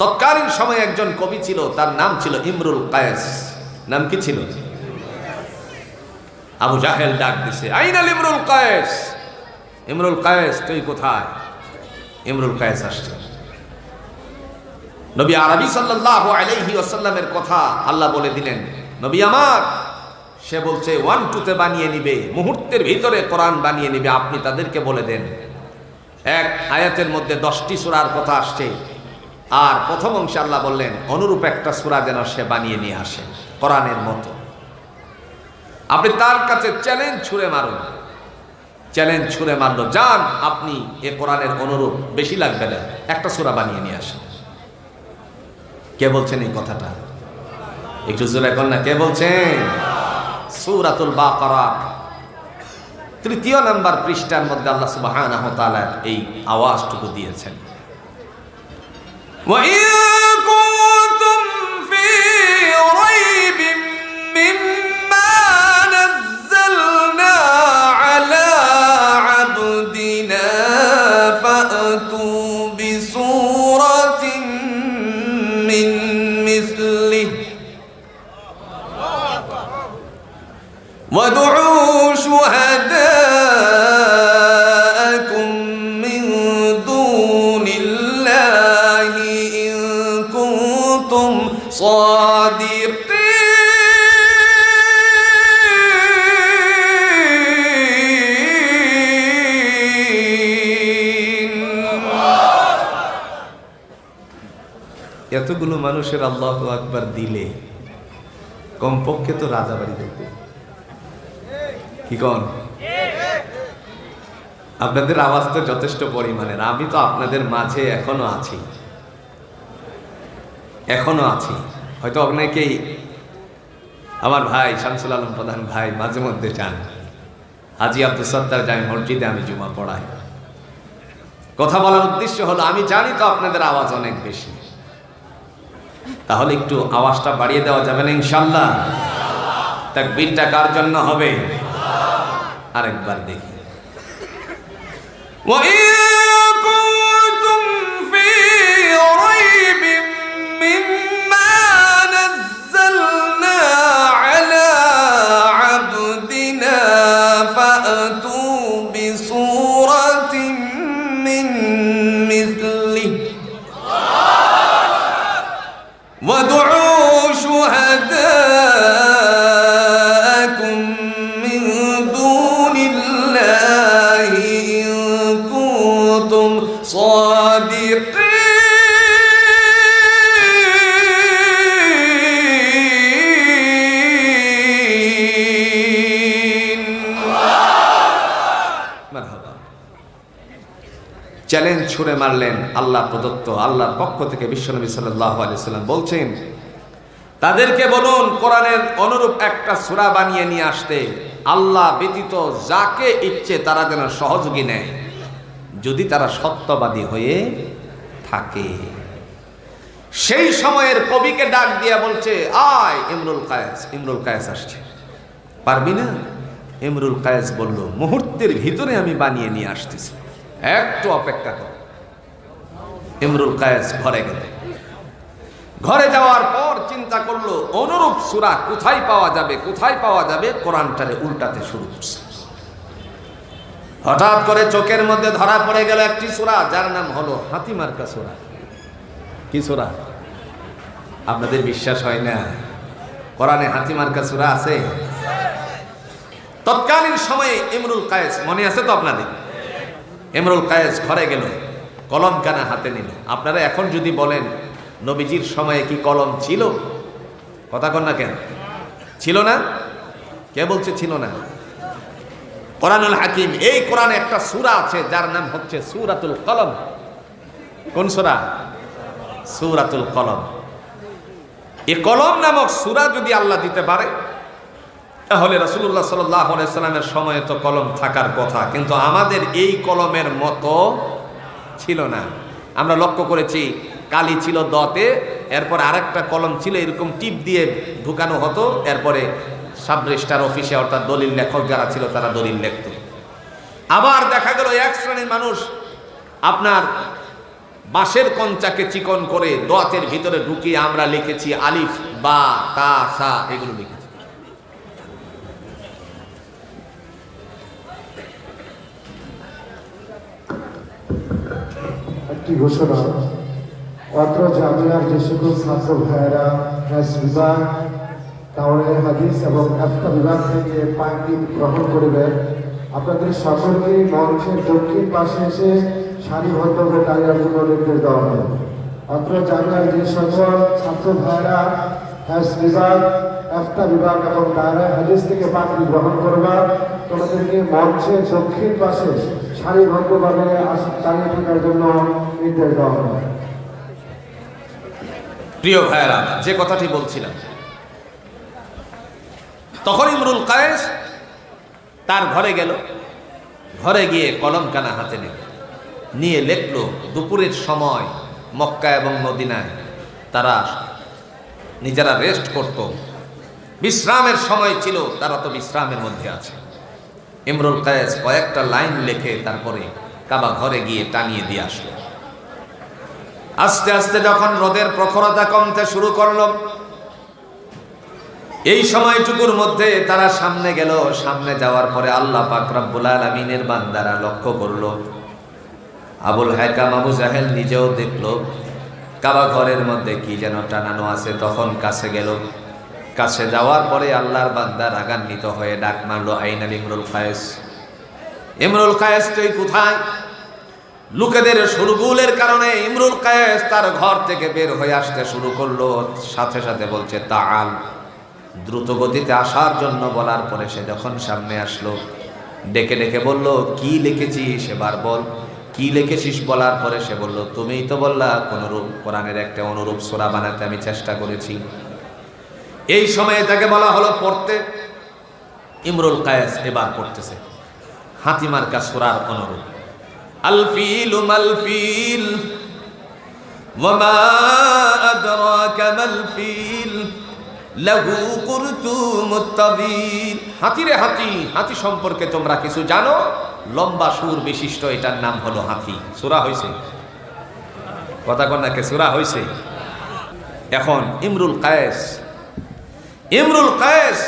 তৎকালীন সময়ে একজন কবি ছিল, তার নাম ছিল ইমরুল কায়েস। নাম কি ছিল? আবু জাহেল ডাক দিছে, আইনাল ইমরুল কায়েস? ইমরুল কায়েস, তুই কোথায়? ইমরুল কায়েস আসছে। নবী আরবি সাল্লাল্লাহু আলাইহি ওয়াসাল্লামের কথা আল্লাহ বলে দিলেন, নবী আমার, সে বলছে, ওয়ান টুতে বানিয়ে নিবে, মুহূর্তের ভিতরে কোরআন বানিয়ে নিবে, আপনি তাদেরকে বলে দেন। এক আয়াতের মধ্যে দশটি সূরার কথা আসছে আর প্রথম অংশে আল্লাহ বললেন, অনুরূপ একটা সূরা যেন সে বানিয়ে নিয়ে আসে, কোরআনের মতো। আপনি তার কাছে চ্যালেঞ্জ ছুঁড়ে মারুন। চ্যালেঞ্জ ছুঁড়ে মারলো, যান, আপনি এ কোরআনের অনুরূপ বেশি লাগবে না, একটা সূরা বানিয়ে নিয়ে আসেন। কে বলছেন এই কথাটা? একটু জোরে না, কে বলছেন? সূরাতুল বাকারা, তৃতীয় নাম্বার পৃষ্ঠার মধ্যে আল্লাহ তাআলা এই আওয়াজটুকু দিয়েছেন। وإن كنتم في ريب مما نزلنا على عبدنا فأتوا بسورة من مثله. وادعوا كنتم صادقين এতগুলো মানুষের আল্লাহ আকবার দিলে কমপক্ষে তো রাজাবাড়ি দেখবে কি কন আপনাদের আওয়াজ তো যথেষ্ট পরিমাণের আমি তো আপনাদের মাঝে এখনো আছি এখনও আছি। হয়তো অনেকেই আমার ভাই শামসুল আলম প্রধান ভাই মাঝে মধ্যে যান। হাজি আব্দুল সত্তার যাই মসজিদে আমি জুমা পড়াই। কথা বলার উদ্দেশ্য হলো, আমি জানি তো আপনাদের আওয়াজ অনেক বেশি। তাহলে একটু আওয়াজটা বাড়িয়ে দেওয়া যাবে না ইনশাল্লাহ তাকবীরটা কার জন্য হবে? আরেকবার দেখি। وادعوا شهداءكم من دون الله إن كنتم صادقين. চ্যালেঞ্জ ছুড়ে মারলেন আল্লাহ প্রদত্ত, আল্লাহর পক্ষ থেকে বিশ্বনবী সাল্লাল্লাহু আলাইহি সাল্লাম বলছেন, তাদেরকে বলুন, কোরআনের অনুরূপ একটা সূরা বানিয়ে নিয়ে আসতে আল্লাহ ব্যতীত যাকে ইচ্ছে তারা যেন সহযোগী নেয়, যদি তারা সত্যবাদী হয়ে থাকে। সেই সময়ের কবিকে ডাক দিয়া বলছে, আয় ইমরুল কায়েস ইমরুল কায়েস আসছে। পারবি না? ইমরুল কায়েস বলল, মুহূর্তের ভিতরে আমি বানিয়ে নিয়ে আসতেছি। একটু অপেক্ষা কর। ইমরুল কায়েস ঘরে গেল। ঘরে যাওয়ার পর চিন্তা করল, অনুরূপ সুরা কোথায় পাওয়া যাবে, কোথায় পাওয়া যাবে, কোরআনটারে উল্টাতে শুরু করছে। হঠাৎ করে চোখের মধ্যে ধরা পড়ে গেল একটি সুরা, যার নাম হলো হাতিমার্কা সুরা। কি সুরা? আপনাদের বিশ্বাস হয় না? কোরআনে হাতিমার্কা সুরা আছে? তৎকালীন সময়ে ইমরুল কায়েস, মনে আছে তো আপনাদের? ইমরুল কায়েস ঘরে গেল, কলম কানা হাতে নিল। আপনারা এখন যদি বলেন, নবীজির সময়ে কি কলম ছিল? কথা কন না কেন? ছিল না? কে বলছে ছিল না? কোরআনুল হাকিম, এই কোরআনে একটা সুরা আছে, যার নাম হচ্ছে সুরাতুল কলম। কোন সুরা? সুরাতুল কলম। এই কলম নামক সুরা যদি আল্লাহ দিতে পারে তাহলে আলাইহি সাল্লামের সময়ে তো কলম থাকার কথা, কিন্তু আমাদের এই কলমের মতো ছিল না। আমরা লক্ষ্য করেছি, কালি ছিল দতে, এরপর আরেকটা কলম ছিল এরকম টিপ দিয়ে ঢুকানো হতো, এরপরে সাব রেজিস্ট্রার অফিসে অর্থাৎ দলিল লেখক যারা ছিল তারা দলিল লিখত। আবার দেখা গেল এক শ্রেণির মানুষ আপনার বাঁশের কঞ্চাকে চিকন করে দোয়াতের ভিতরে ঢুকিয়ে আমরা লিখেছি আলিফ, বা, তা, সা, এগুলো লিখেছি। একটি ঘোষণা, অত্র জামিয়ার যে সকল ছাত্র ভাইয়েরা হ্যাস বিভাগ, তাহলে হাদিস এবং একটা বিভাগ থেকে পাইকিট গ্রহণ করবেন আপনাদের সকলকেই মঞ্চের দক্ষিণ পাশে এসে সারিবদ্ধভাবে দাঁড়িয়ে জন্য নির্দেশ দেওয়া হয় অত্র জামিয়ার যে সকল ছাত্র ভাইয়েরা হ্যাস বিভাগ একটা বিভাগ এবং দায়রা হাদিস থেকে পাখি গ্রহণ করবা তোমাদেরকে মঞ্চের দক্ষিণ পাশে সারিবদ্ধভাবে দাঁড়িয়ে থাকার জন্য নির্দেশ দেওয়া হয়। প্রিয় ভাইয়েরা, যে কথাটি বলছিলাম, তখন ইমরুল কায়েস তার ঘরে গেল। ঘরে গিয়ে কলম কানা হাতে নিল। নিয়ে লেখলো, দুপুরের সময় মক্কা এবং মদিনায় তারা নিজেরা রেস্ট করত। বিশ্রামের সময় ছিল, তারা তো বিশ্রামের মধ্যে আছে। ইমরুল কায়েস কয়েকটা লাইন লেখে তারপরে কাবা ঘরে গিয়ে টানিয়ে দিয়ে আসলো। আস্তে আস্তে যখন রোদের প্রখরতা কমতে শুরু করল, এই সময়টুকুর মধ্যে তারা সামনে গেল। সামনে যাওয়ার পরে আল্লাহ পাক রব্বুল আলামিনের বান্দারা লক্ষ্য করল। আবুল হাকাম আবু জাহেল নিজেও দেখল, কাবা ঘরের মধ্যে কি যেন টানানো আছে তখন কাছে গেল। কাছে যাওয়ার পরে আল্লাহর বান্দা রাগান্বিত হয়ে ডাক মারলো, আইনাল ইমরুল কায়েস? ইমরুল কায়েস তুই কোথায়? লোকেদের সুরগুলের কারণে ইমরুল কায়েস তার ঘর থেকে বের হয়ে আসতে শুরু করল। সাথে সাথে বলছে, তাআল। দ্রুত গতিতে আসার জন্য বলার পরে সে যখন সামনে আসলো, ডেকে ডেকে বলল, কি লিখেছিস এবার বল? কি লিখেছিস? বলার পরে সে বলল, তুমিই তো বললা, কোনরূপ কোরআনের একটা অনুরূপ সোরা বানাতে আমি চেষ্টা করেছি। এই সময়ে তাকে বলা হলো পড়তে ইমরুল কায়েস এবার পড়তেছে হাতিমার্কা সোরার অনুরূপ الفيل ما الفيل وما أدراك ما الفيل له قرطوم الطويل হাতি রে হাতি হাতি সম্পর্কে তোমরা কিছু জানো লম্বা সুর বিশিষ্ট এটার নাম হলো হাতি সুরা হইছে কথা কন্যাকে সুরা হইছে এখন ইমরুল কায়েস ইমরুল কায়েস,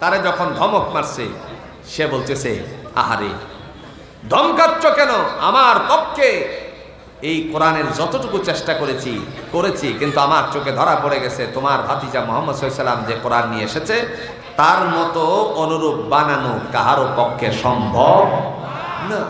তারে যখন ধমক মারছে, সে বলতেছে, আহারে, ধমকাচ্ছ কেন? আমার পক্ষে এই কোরআনের যতটুকু চেষ্টা করেছি করেছি, কিন্তু আমার চোখে ধরা পড়ে গেছে। তোমার ভাতিজা মোহাম্মদ সাল্লাম যে কোরআন নিয়ে এসেছে, তার মতো অনুরূপ বানানো কাহারও পক্ষে সম্ভব না।